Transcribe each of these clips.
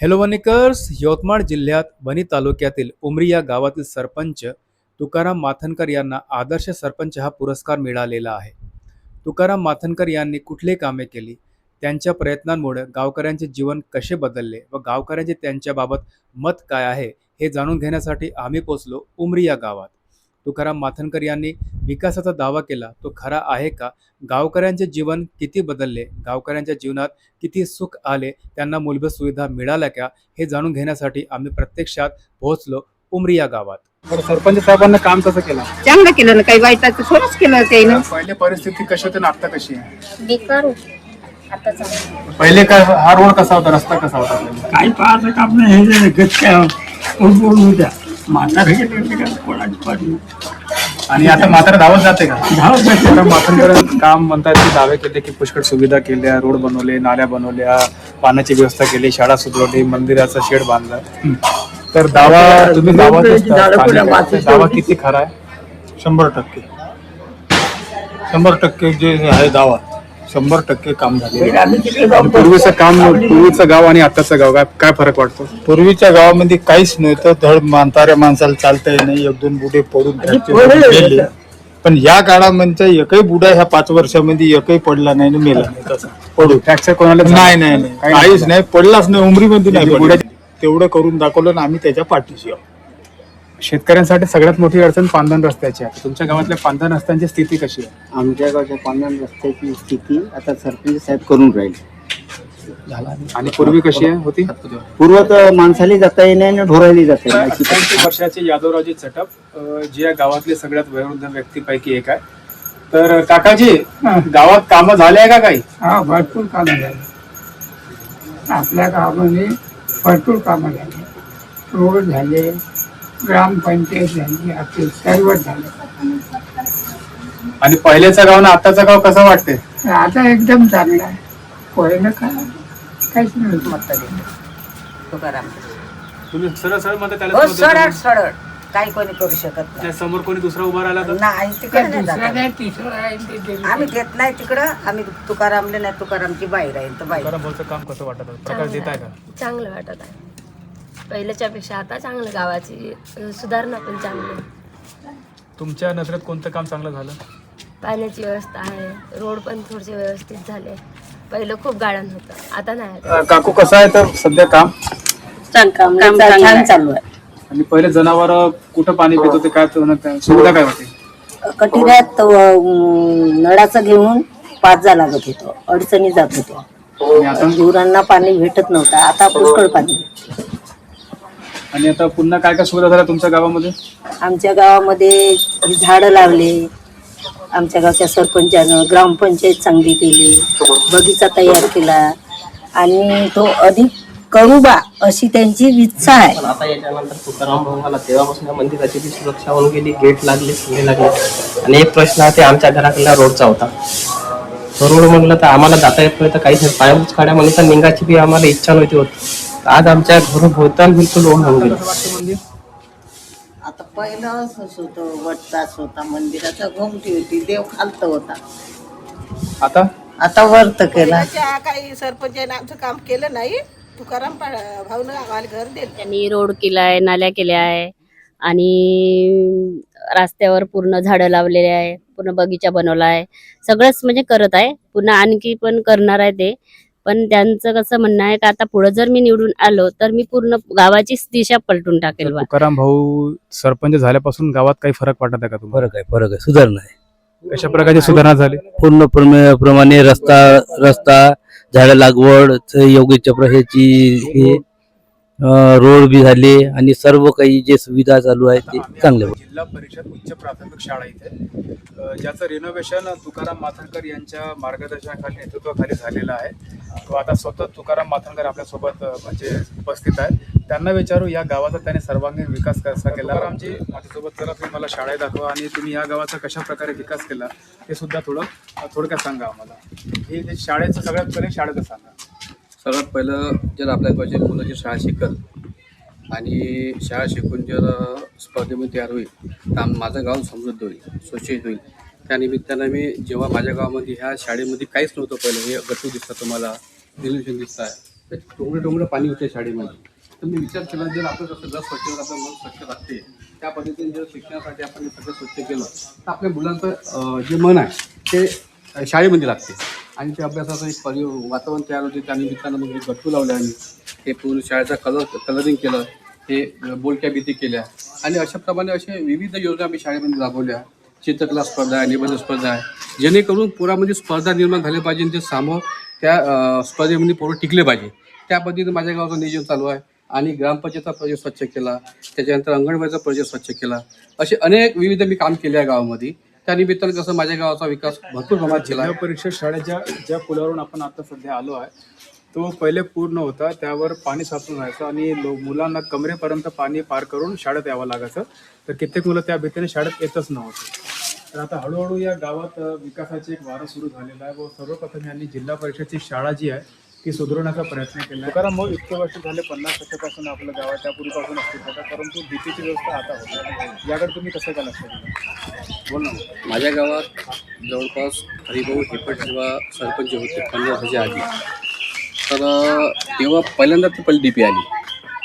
Hello वनिकर्स Yavatmal जिल्ह्यात वणी तालुक्यातील उमरी या गावातील सरपंच तुकाराम माथनकर यांना आदर्श सरपंच हा पुरस्कार मिळालेला आहे. तुकाराम माथनकर यांनी कुठली कामे केली? त्यांच्या प्रयत्नांमुळे गावकऱ्यांचे जीवन कसे बदलले व गावकऱ्यांचे त्यांच्याबाबत मत काय आहे हे जाणून घेण्यासाठी आम्ही पोचलो उमरी या गावात. तुकाराम माथनकर यांनी विकासाचा दावा केला तो खरा आहे का? गावकऱ्यांचे जीवन किती बदलले? गावकऱ्यांच्या जीवनात किती सुख आले? त्यांना मूलभूत सुविधा मिळाल्या का? हे जाणून घेण्यासाठी आम्ही प्रत्यक्षात पोहोचलो उमरी या गावात. सरपंच साहेबांना काम कसं केलं? चांगलं केलं ना काही वाईटाचं थोडंच केलं त्यानं पहिले परिस्थिती कशी होती आता कशी आहे? बेकार होती. आता चांगली. पहिले काय हा रोड कसा होता? रस्ता कसा होता? पहिले? काही पाहतं का आपलं हे जे गच्च्या उडबुड होत्या म्हातारे कोणाची पाठी आणि आता मात्र धावत जाते का? धाव तुकाराम माथनकर काम म्हणतात की दावे केले की पुष्कळ सुविधा केल्या रोड बनवले नाल्या बनवल्या पाण्याची व्यवस्था केली शाळा सुधारली मंदिराचा शेड बांधला. तर दावा तुम्ही दावा. दावा किती खरा आहे? शंभर टक्के. शंभर टक्के जे आहे दावा. शंभर टक्के काम झाले आम्ही तिकडे जाऊन पूर्वीचं काम पूर्वीचं गाव आणि आताचं गाव काय काय फरक वाटतो? पूर्वीच्या गावामध्ये काहीच नव्हतं. धड म्हाताऱ्या माणसाला चालता येत नाही एक दोन बुडे पडून. गेले. पण या काळामध्ये एकही बुडा ह्या पाच वर्षामध्ये एकही पडला नाही आणि मेला नाही. तसा. पडू. फ्रॅक्चर कोणाला नाही नाही नाही. काही काहीच नाही. पडलाच नाही. उमरीमध्ये नाही पडला. तेवढं करून दाखवलं ना आम्ही त्याच्या पाठीशी आहोत. शेतकऱ्यांसाठी सगळ्यात मोठी अडचण पांधन रस्त्याची आहे. तुमच्या गावातल्या पांधन रस्त्यांची स्थिती कशी आहे? आमच्या गावच्या पांढऱ्या रस्त्याची स्थिती आता सरपंच साहेब करून राहील. आणि पूर्वी कशी आहे? होती? पूर्व तर माणसाली जाता येणार आणि ढोरायला जाता अठ्ठ्याऐंशी वर्षाचे यादवरावजी चटप जे या गावातले सगळ्यात वयोवृद्ध व्यक्तीपैकी एक आहे. तर काकाजी गावात कामं झाले आहे का काही? हा भरपूर कामं झाली. आपल्या गावामध्ये भरपूर कामं झाली. रोड झाले ग्रामपंचायत झाली आपले सर्व झाले. आणि पहिल्याचं गाव ना आताचं गाव कसं वाटते आता एकदम चांगलं आहे. पहिलं काय? काहीच म्हातारे तुकाराम. तुम्ही सरळ सरळ म्हणता त्याला हो समोर सरळ. सरळ. काही कोणी करू शकत नाही. त्या समोर कोणी दुसरा उभा राहिला तर? नाही तिकडे नाही दुसरं आम्ही. नाही तिसरं आहे ते गेलं. आम्ही देत नाही तिकडं. आम्ही तुकारामले नाही तुकारामची बाई राहील तर बाई. तुकाराम भाऊचं काम कसं वाटत आहे? प्रकाश देत आहे का? चांगलं वाटत आहे. पहिल्याच्या पेक्षा आता चांगलं गावाची सुधारणा पण चांगली तुमच्या नजरेत कोणतं काम चांगलं झालं? पाण्याची व्यवस्था आहे रोड पण थोडेसे व्यवस्थित झाले. पहिलं खूप गाळण होतं आता नाही अ, काकू कसं आहे तर सध्या काम? काम छान चालू आहे. आणि पहिले जनावर कुठं पाणी पित होते काय तो- काय- सुविधा काय होती? कटिऱ्यात अं, नळाचं घेऊन पाच जा लागत होतो अडचणी जात होतो आणि आता? गुरांना पाणी भेटत नव्हतं आता पुष्कळ पाणी भेटतं. आणि आता पुन्हा काय काय सुविधा झाल्या तुमच्या गावामध्ये? आमच्या गावामध्ये झाडं लावले. आमच्या गावच्या सरपंचानं ग्रामपंचायत चांगली केली. बगीचा तयार केला. आणि तो अधिक करू बा अशी त्यांची इच्छा आहे. पण आता याच्यानंतर तुकाराम भाऊ मला तेव्हापासून या मंदिराची सुरक्षा होऊन गेली गेट लागले लागले. आणि एक प्रश्न आहे ते आमच्या घराकडला रोडचा होता. तो रोड म्हटलं तर आम्हाला जाता येत नाही तर काही नाही. पायाभूत काड्या म्हणून तर निघायची बी आम्हाला इच्छा नव्हती होत. आज आमच्या घरून भोवताल बिलकुल रोड होऊन गेलं. आता पहिलं असंच होतं वटचाच होता मंदिराचा घुमटी होती देव खालत होता. आता? आता वर्त केला. काही सरपंचाने आमचं काम केलं नाही. तुकाराम भाऊन आम्हाला घर दिलं. त्यांनी रोड केला आहे नाल्या केल्या आहे आणि रस्त्यावर पूर्ण झाडं लावलेले आहे पूर्ण बगीचा बनवला आहे सगळंच म्हणजे करत आहे. पुन्हा आणखी पण करणार आहे ते. पण त्यांचं कसं म्हणणं आहे का आता पुढे जर मी निवडून आलो तर मी पूर्ण गावाचीच दिशा पलटून टाकेल बा. तुकाराम भाऊ सरपंच झाल्यापासून गावात काही फरक वाटत आहे का तुम्हाला? फरक आहे फरक आहे. सुधारणा आहे. कशा प्रकारची सुधारणा झाली? पूर्ण प्रमे- प्रमाणे रस्ता रस्ता झाडं लागवड योग्य चप्र ह्याची हे रोड बी झाले आणि सर्व काही जे सुविधा चालू आहे ते चांगले जिल्हा परिषद उच्च प्राथमिक शाळा इथे. ज्याचं रिनोव्हेशन तुकाराम माथनकर यांच्या मार्गदर्शनाखाली नेतृत्वाखाली झालेलं आहे. तो आता स्वतः तुकाराम माथनकर आपल्यासोबत म्हणजे उपस्थित आहेत त्यांना विचारू या गावाचा त्याने सर्वांगीण विकास कसा केला? आमची माझ्यासोबत चला तुम्ही मला शाळा दाखवा आणि तुम्ही या गावाचा कशा प्रकारे विकास केला ते सुद्धा थोडं थोडक्यात सांगा आम्हाला. हे शाळेचं सगळ्यात पहिले शाळेचं सांगा. सगळ्यात पहिलं जर आपल्या पाहिजे मुलं जर शाळा शिकल आणि शाळा शिकून जर स्पर्धेमध्ये तयार होईल तर माझं गाव समृद्ध होईल सुशिक्षित होईल. त्यानिमित्तानं मी जेव्हा माझ्या गावामध्ये ह्या शाळेमध्ये काहीच नव्हतं पहिलं हे गटू दिसतं तुम्हाला रिलेशन दिसत आहे तर टोंगडं टोंगडं पाणी होते शाळेमध्ये. तर मी विचार केला जर आपण कसं घर स्वच्छ आपलं मन स्वच्छ राखते त्या पद्धतीने जर शिक्षणासाठी आपण सगळं स्वच्छ केलं तर आपल्या मुलांचं जे मन आहे ते शाळेमध्ये लागते. आणि ते अभ्यासाचं एक परि वातावरण तयार होते. त्या निमित्तानं मग गट्टू लावले आम्ही हे पूर्ण शाळेचा कलर कलरिंग केलं. हे बोलक्या भीती केल्या. आणि अशाप्रमाणे असे विविध योजना आम्ही शाळेमध्ये राबवल्या. चित्रकला स्पर्धा आहे निबंध स्पर्धा. आहे जेणेकरून पुरामध्ये स्पर्धा निर्माण झाल्या पाहिजे आणि ते समोर त्या स्पर्धेमध्ये पोरं टिकले पाहिजे. त्या पद्धतीने माझ्या गावाचं नियोजन चालू आहे. आणि ग्रामपंचायतचा प्रयोग स्वच्छ केला. त्याच्यानंतर अंगणवाडीचा प्रयोग स्वच्छ केला. असे अनेक विविध मी काम केले आहे गावामध्ये. त्या निमित्तानं कसं माझ्या गावाचा विकास भरपूर प्रमाणात केला जिल्हा परिषद शाळेच्या ज्या पुलावरून आपण आता सध्या आलो आहे तो पहिले पूर्ण होता त्यावर पाणी साचून राहायचं आणि लो मुलांना कमरेपर्यंत पाणी पार करून शाळेत यावं लागायचं. तर कित्येक मुलं त्या भीतीने शाळेत येतच नव्हते. तर आता हळूहळू या गावात विकासाची विकासाचे एक वारं सुरू झालेलं आहे व सर्वप्रथम यांनी जिल्हा परिषदची शाळा जी आहे ती सुधारण्याचा प्रयत्न केला. कारण मग इतके वर्ष झाले पन्नास टक्क्यापासून आपलं गाव आहे त्यापूर्वीपासून अस्तित्वात होता परंतु भीतीची व्यवस्था आता होती. याकडे तुम्ही कसं काय लक्ष दिलं बोल ना. माझ्या गावात जवळपास हरिभाऊ हेपट जेव्हा सरपंच होते पन्नास वर्षाच्या आधी तर तेव्हा पहिल्यांदा ती पहिली डी पी आली.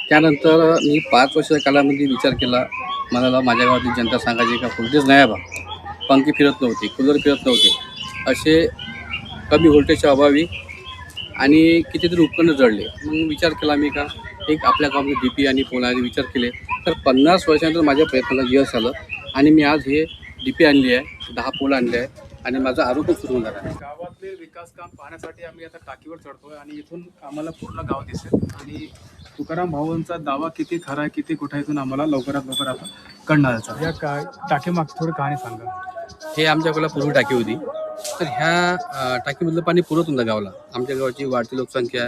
त्यानंतर मी पाच वर्षाच्या कालामध्ये विचार केला मला माझ्या गावातील जनता सांगायची का? व्होल्टेज नाही आहे बा. पंखे फिरत नव्हते कूलर फिरत नव्हते. असे कमी व्होल्टेजच्या अभावी आणि कितीतरी उपकरणं जळले. मग विचार केला मी का एक आपल्या गावामध्ये डी पी आणि पोल आणि विचार केले. तर पन्नास वर्षानंतर माझ्या प्रयत्नाला यश आलं आणि मी आज हे डी पी आणली आहे दहा पोल आणले आहे आणि माझा आरोग्य सुरू होणार आहे. गावातले विकास काम पाहण्यासाठी आम्ही आता टाकीवर चढतोय आणि इथून आम्हाला पूर्ण गाव दिसेल. आणि तुकाराम भाऊंचा दावा किती खरा आहे किती कुठं आहे इथून आम्हाला लवकरात लवकर आता कळणारच आहे. या काय टाकीमागची थोडी कहाणी सांगा. हे आमच्याकडे पूर्वी टाकी होती. तर ह्या टाकीमधलं पाणी पुरत होतं गावाला. आमच्या गावाची वाढती लोकसंख्या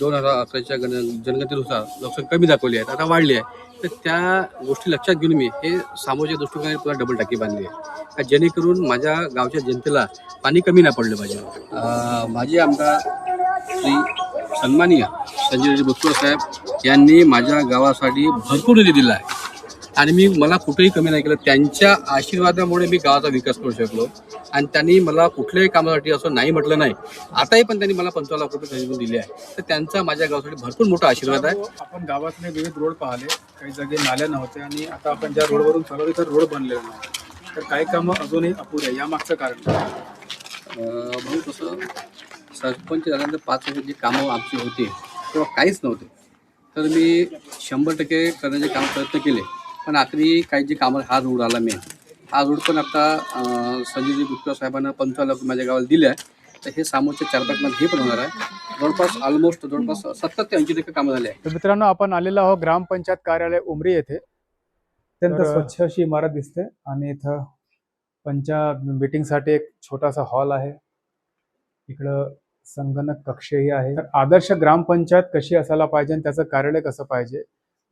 दोन हजार अकराच्या गण जनगणतीनुसार लोकसंख्या कमी दाखवली आहे आता वाढली आहे. तर त्या गोष्टी लक्षात घेऊन मी हे सामोच्या दृष्टिकोनाने पुन्हा डबल टाकी बांधली आहे. जेणेकरून माझ्या गावच्या जनतेला पाणी कमी नाही पडलं पाहिजे. माझी माझे आमदार श्री सन्मानीय संजय बुतकर साहेब यांनी माझ्या गावासाठी भरपूर निधी दिला आहे. आणि मी मला कुठेही कमी नाही केलं. त्यांच्या आशीर्वादामुळे मी गावाचा विकास करू शकलो. आणि त्यांनी मला कुठल्याही कामासाठी असं नाही म्हटलं नाही. आताही पण त्यांनी मला पंचावन्न लाख रुपये खरेदी दिले आहे. तर त्यांचा माझ्या गावासाठी भरपूर मोठा आशीर्वाद आहे. आपण गावातले विविध रोड पाहिले. काही जागी नाल्या नव्हते आणि आता आपण ज्या रोडवरून चालवतो तर रोड बनलेला नाही. तर काही कामं अजूनही अपुरे यामागचं कारण भाऊ कसं सरपंच झाल्यानंतर पाच वर्ष जे कामं आमची होते तेव्हा काहीच नव्हते. तर मी शंभर टक्के करण्याचे काम प्रयत्न केले. पण आखरी काही जे कामं हा रोड आला मेन हा रोड पण आता संजयजी बुटकर साहेबांना लाख माझ्या गावाला दिले आहे. तर हे सामोरच्या चार पाच मध्ये हे पण होणार आहे. जवळपास ऑलमोस्ट जवळपास सत्तर ते ऐंशी टक्के कामं झाले आहे. तर मित्रांनो आपण आलेलो आहोत ग्रामपंचायत कार्यालय उमरी येथे. अत्यंत तर- स्वच्छ अशी इमारत दिसते आणि इथं पंचा मीटिंगसाठी एक छोटासा हॉल आहे. इकडं संगणक कक्षही आहे. तर आदर्श ग्रामपंचायत कशी असायला पाहिजे आणि त्याचं कार्यालय कसं पाहिजे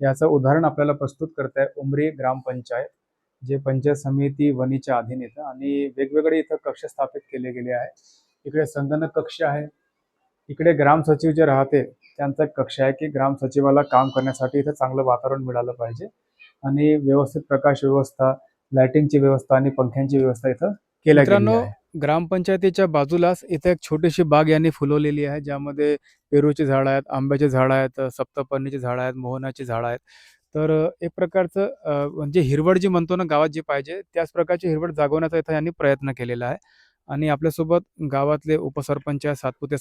याचं उदाहरण आपल्याला प्रस्तुत करताय उमरी ग्रामपंचायत. जे पंचायत समिती वनीच्या अधीन येतं आणि वेगवेगळे इथं कक्ष स्थापित केले गेले आहे इकडे संगणक कक्ष आहे. इकडे ग्राम सचिव जे राहते त्यांचा एक कक्ष आहे की ग्राम सचिवाला काम करण्यासाठी इथं चांगलं वातावरण मिळालं पाहिजे. आणि व्यवस्थित प्रकाश व्यवस्था लाइटिंगची व्यवस्था आणि पंख्यांची व्यवस्था इथं केल्या मित्रांनो ग्रामपंचायतीच्या बाजूलाच इथे एक छोटीशी बाग यांनी फुलवलेली आहे ज्यामध्ये पेरूची झाडं आहेत आंब्याची झाडं आहेत सप्तपर्णीची झाडं आहेत मोहनाची झाडं आहेत. तर एक प्रकारचं म्हणजे हिरवळ जी म्हणतो ना गावात जी पाहिजे त्याच प्रकारची हिरवळ जागवण्याचा इथं यांनी प्रयत्न केलेला आहे. आणि आपल्यासोबत गावातले उपसरपंच सातपुते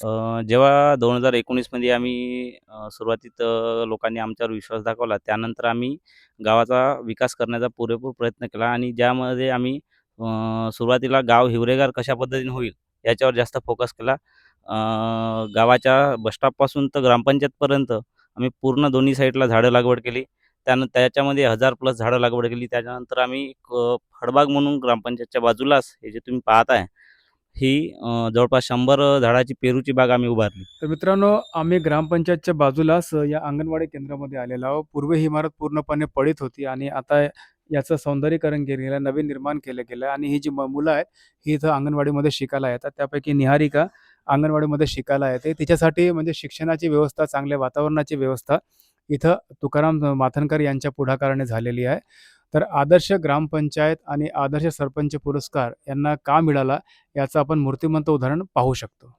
जेव्हा दोन हजार एकोणीसमध्ये आम्ही सुरुवातीत लोकांनी आमच्यावर विश्वास दाखवला त्यानंतर आम्ही गावाचा विकास करण्याचा पुरेपूर प्रयत्न केला आणि ज्यामध्ये आम्ही सुरुवातीला गाव हिवरेगार कशा पद्धतीने होईल याच्यावर जास्त फोकस केला. गावाच्या बसस्टॉपपासून तर ग्रामपंचायतपर्यंत आम्ही पूर्ण दोन्ही साईडला झाडं लागवड केली. त्यानं त्याच्यामध्ये हजार प्लस झाडं लागवड केली. त्याच्यानंतर आम्ही फळबाग म्हणून ग्रामपंचायतच्या बाजूलाच हे जे तुम्ही पाहत आहे ही जवळपास शंभर झाडाची पेरूची बाग आम्ही उभारली. तर मित्रांनो आम्ही ग्रामपंचायतच्या बाजूलाच या अंगणवाडी केंद्रामध्ये आलेलो आहोत. पूर्वी ही इमारत पूर्णपणे पडीत होती आणि आता याचं सौंदर्यीकरण केलं गेलं नवीन निर्माण केलं गेलं आणि ही जी म- मुलं आहेत ही इथं अंगणवाडीमध्ये शिकायला येतात. त्यापैकी निहारिका अंगणवाडीमध्ये शिकायला येते. तिच्यासाठी म्हणजे शिक्षणाची व्यवस्था चांगल्या वातावरणाची व्यवस्था इथं तुकाराम माथनकर यांच्या पुढाकाराने झालेली आहे. तर आदर्श ग्रामपंचायत आणि आदर्श सरपंच पुरस्कार यांना का मिळाला याचं आपण मूर्तिमंत उदाहरण पाहू शकतो.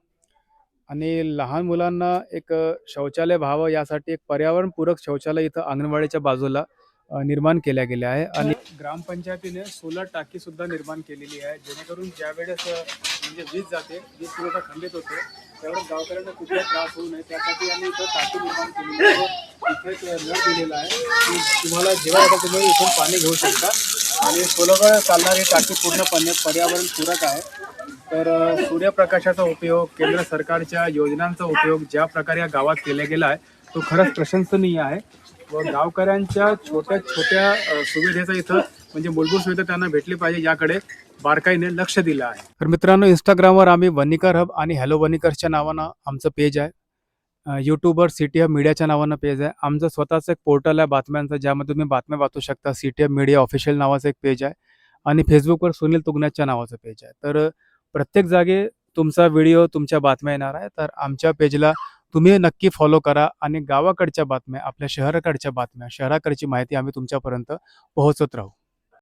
आणि लहान मुलांना एक शौचालय व्हावं यासाठी एक पर्यावरणपूरक शौचालय इथं अंगणवाडीच्या बाजूला निर्माण केल्या गेले आहे. आणि ग्रामपंचायतीने सोलर टाकी सुद्धा निर्माण केलेली आहे. जेणेकरून ज्यावेळेस म्हणजे वीज जाते वीज पुरवठा खंडित होते त्यावेळेस गावकऱ्यांना कुठलाही त्रास होऊ नये. त्यासाठी आम्ही इथं टाकी निर्माण केलेली आहे. इथे नळ दिलेला आहे. की तुम्हाला जेव्हा आता तुम्ही इथून पाणी घेऊ शकता. आणि सोलरवर चालणारी टाकी पूर्णपणे पर्यावरणपूरक आहे. तर सूर्यप्रकाशाचा उपयोग केंद्र सरकारच्या योजनांचा उपयोग ज्या प्रकारे या गावात केला गेला आहे तो खरंच प्रशंसनीय आहे. व गावकऱ्यांच्या छोट्या छोट्या सुविधेचा इथं म्हणजे मूलभूत सुविधा त्यांना भेटली पाहिजे याकडे बारकाईने लक्ष दिलं आहे. तर मित्रांनो इंस्टाग्रामवर आम्ही वनिकर हब आणि हॅलो वनिकर्सच्या नावानं आमचं पेज आहे. यूट्यूबवर सिटी हब मीडियाच्या नावानं पेज आहे. आमचं स्वतःचं एक पोर्टल आहे बातम्यांचं ज्यामध्ये तुम्ही बातम्या वाचू शकता. सिटी हब मीडिया ऑफिशियल नावाचं एक पेज आहे. आणि फेसबुकवर सुनील तुगण्याच्या नावाचं पेज आहे. तर प्रत्येक जागी तुमचा व्हिडिओ तुमच्या बातम्या येणार आहे. तर आमच्या पेजला तुम्ही नक्की फॉलो करा आणि गावाकडच्या बातम्या आपल्या शहराकडच्या बातम्या शहराकडची माहिती आम्ही तुमच्यापर्यंत पोहोचत राहू.